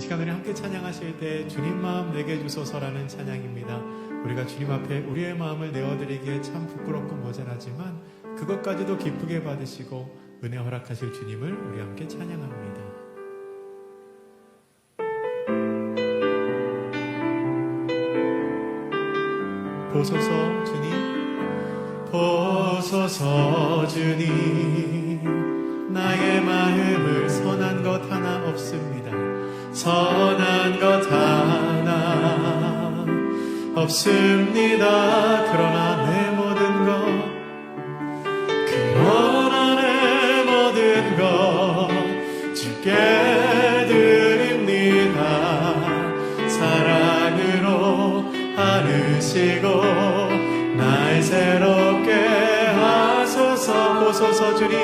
이 시간 우리 함께 찬양하실 때 주님 마음 내게 주소서라는 찬양입니다. 우리가 주님 앞에 우리의 마음을 내어드리기에 참 부끄럽고 모자라지만 그것까지도 기쁘게 받으시고 은혜 허락하실 주님을 우리 함께 찬양합니다. 보소서 주님 보소서 주님 나의 마음을 선한 것 하나 없습니다. 선한 것 하나 없습니다. 그러나 내 모든 것, 그러나 내 모든 것 주께 드립니다. 사랑으로 안으시고 날 새롭게 하소서 보소서 주님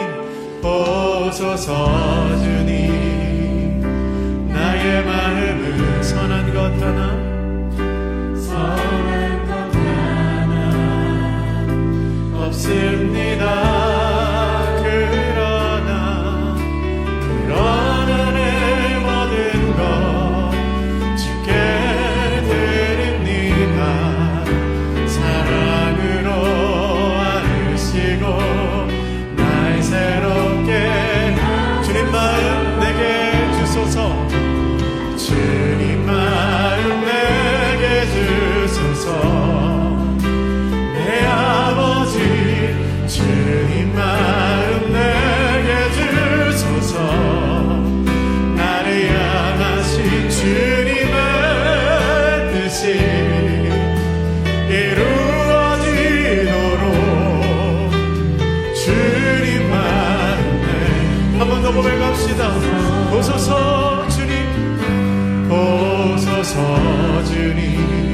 보소서 주님 나의 을 선한 것 하나 없습니다. 서주님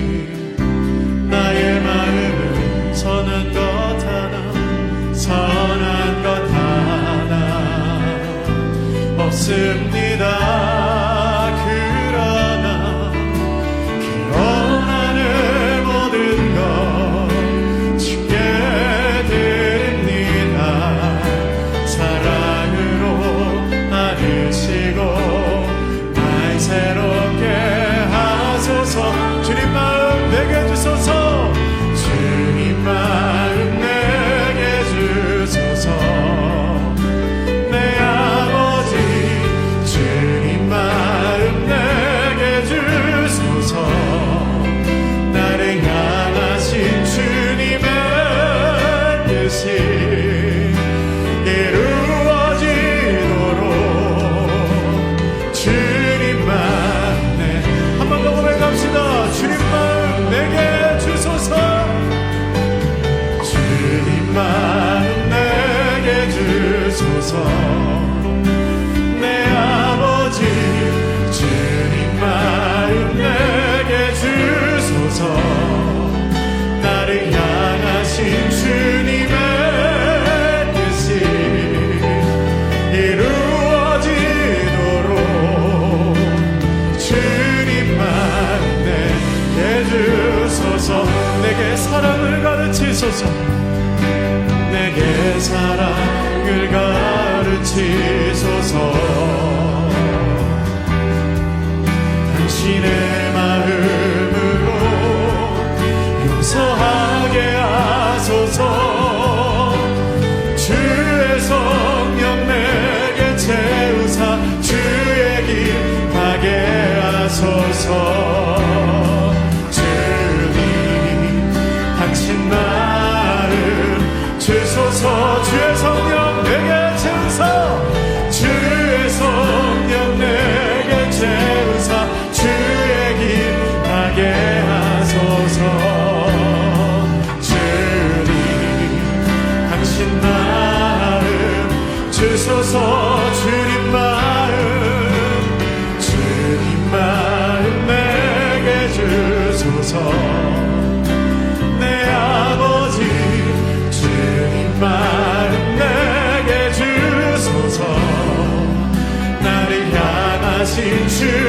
하소서 주님 당신 나를 주소서 주 into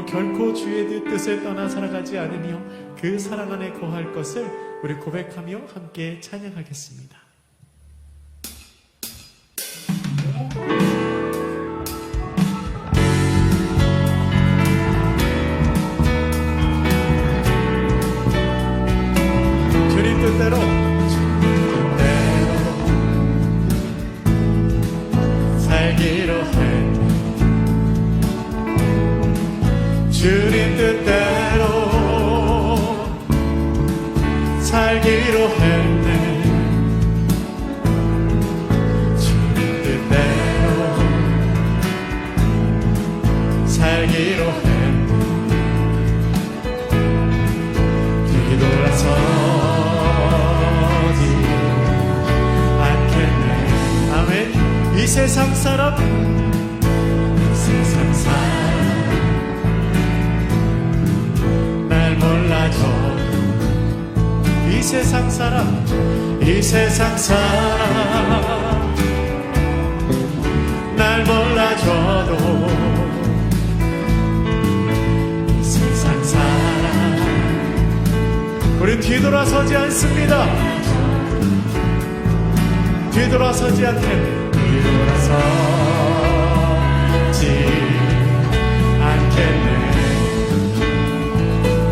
그리고 결코 주의 뜻을 떠나 살아가지 않으며 그 사랑 안에 거할 것을 우리 고백하며 함께 찬양하겠습니다 주님 뜻대로 살기로 했네. 주님 뜻대로 살기로 했네. 뒤돌아서지 않겠네. 아멘. 이 세상 사람 세상 사람 이 세상 사람 날 몰라줘도 이 세상 사람 우리 뒤돌아서지 않습니다. 뒤돌아서지 않겠네. 뒤돌아서지.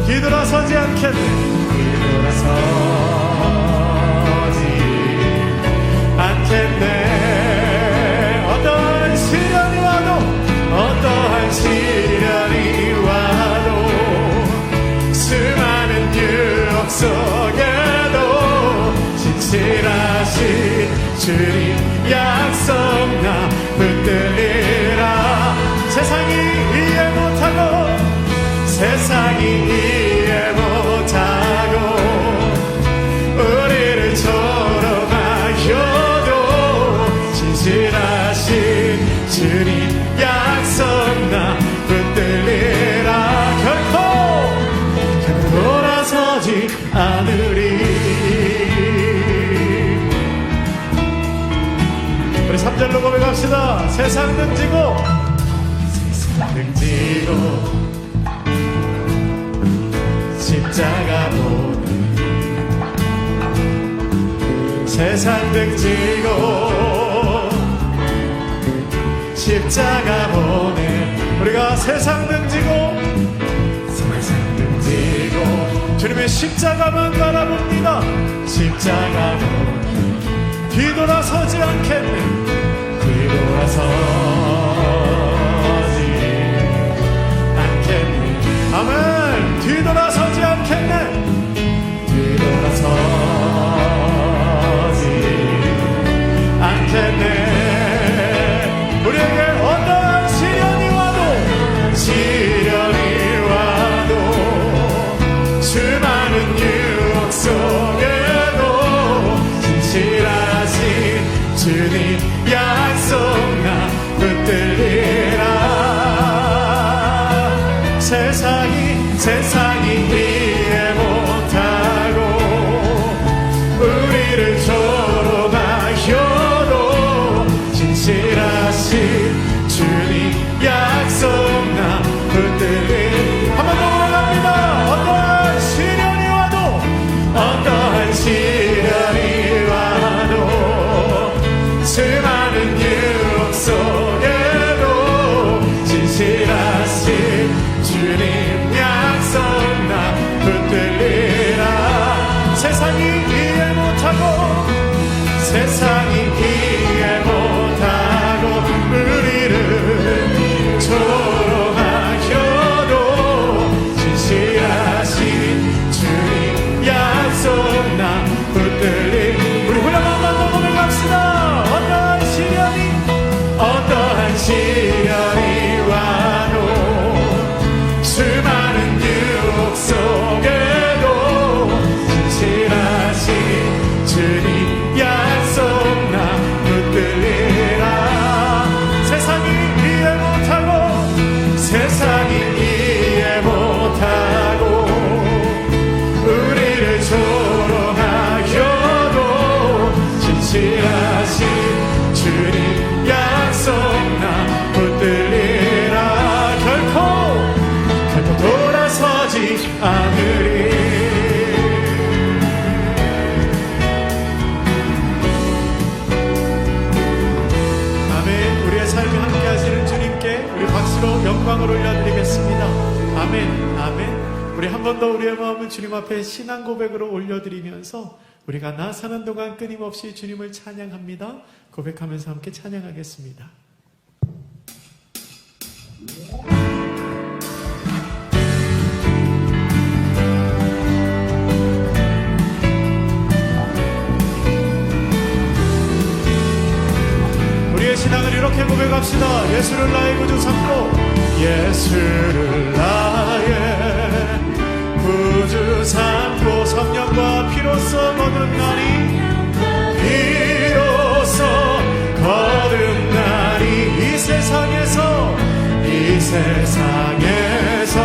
뒤돌아서지 않겠네. 속에도 진실하신 주님 약속 로 고백합시다. 세상 등지고 세상 등지고 십자가 보는 세상 등지고 십자가 보내 우리가 세상 등지고 세상 등지고. 주님의 십자가만 바라봅니다. 십자가 보내 뒤돌아서지 않겠네. 뒤 돌아서 앞에 신앙 고백으로 올려드리면서 우리가 나 사는 동안 끊임없이 주님을 찬양합니다. 고백하면서 함께 찬양하겠습니다. 우리의 신앙을 이렇게 고백합시다. 예수를 나의 구주 삼고 예수를 나의 구주 삼고 성령과 피로써 거듭나니 이 세상에서 이 세상에서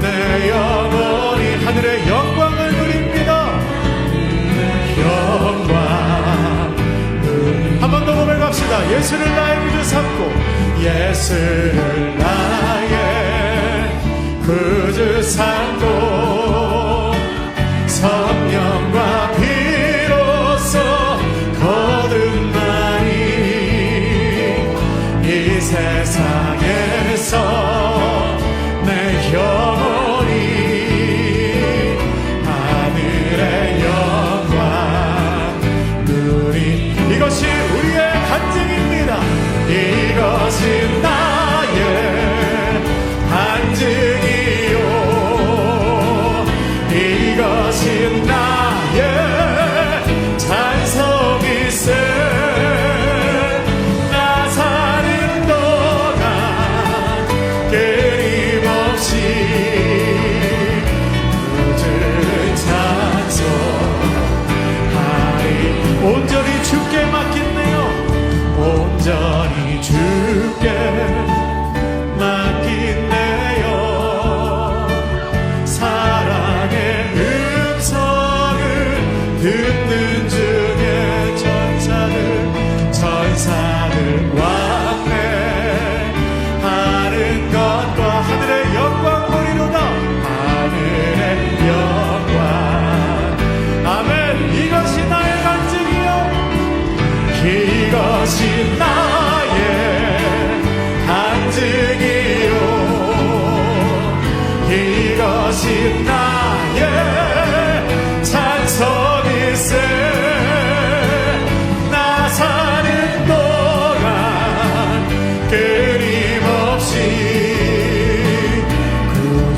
내 영혼이 하늘의 영광을 누립니다. 예수를 나의 구주 삼고 예수를 나의 삼고 성령과 비로소 거듭나니 이 세상에서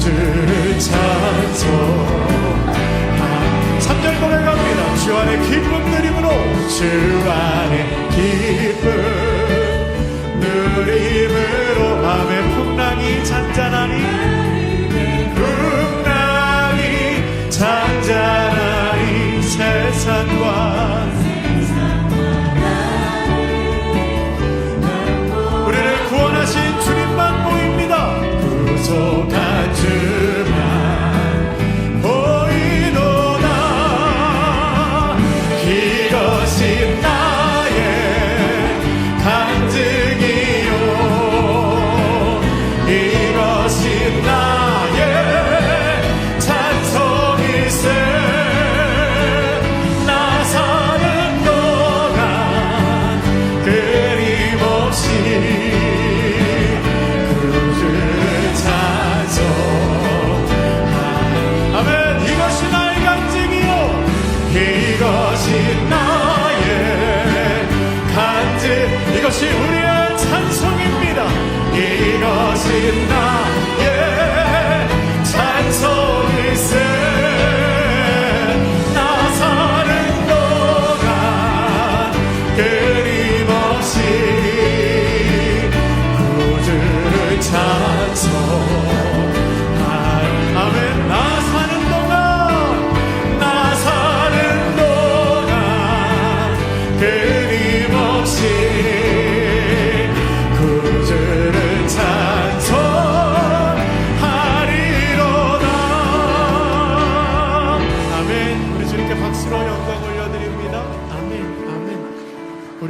주를 찬송하 3절 고백합니다. 주 안에 기쁨 누림으로 밤의 풍랑이 잔잔하니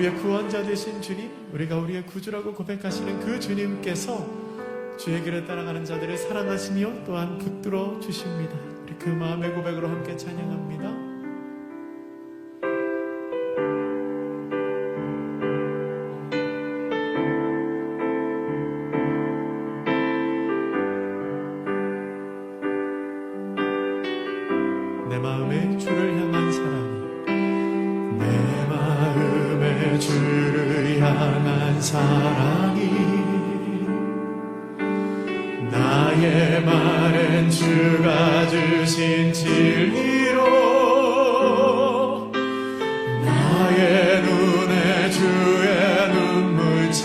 우리의 구원자 되신 주님 우리가 우리의 구주라고 고백하시는 그 주님께서 주의 길을 따라가는 자들을 사랑하시며 또한 붙들어 주십니다. 우리 그 마음의 고백으로 함께 찬양합니다 나의 말은 주가 주신 진리로. 나의 눈에 주의 눈물채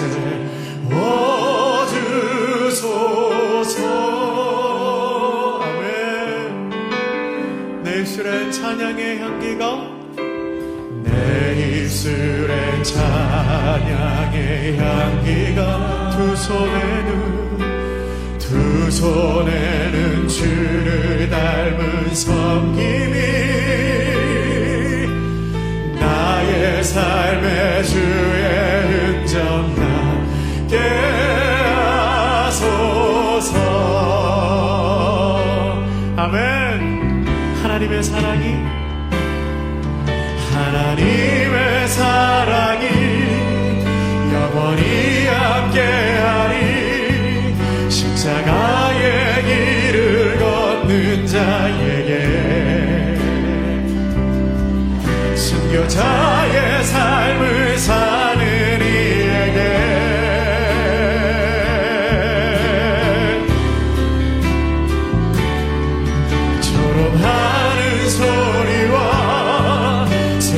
워주소서. 아멘. 내 입술엔 찬양의 향기가 내 입술엔 찬양의 향기가 두 손에 손에는 주를 닮은 섬김이 나의 삶의 주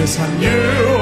세상 유.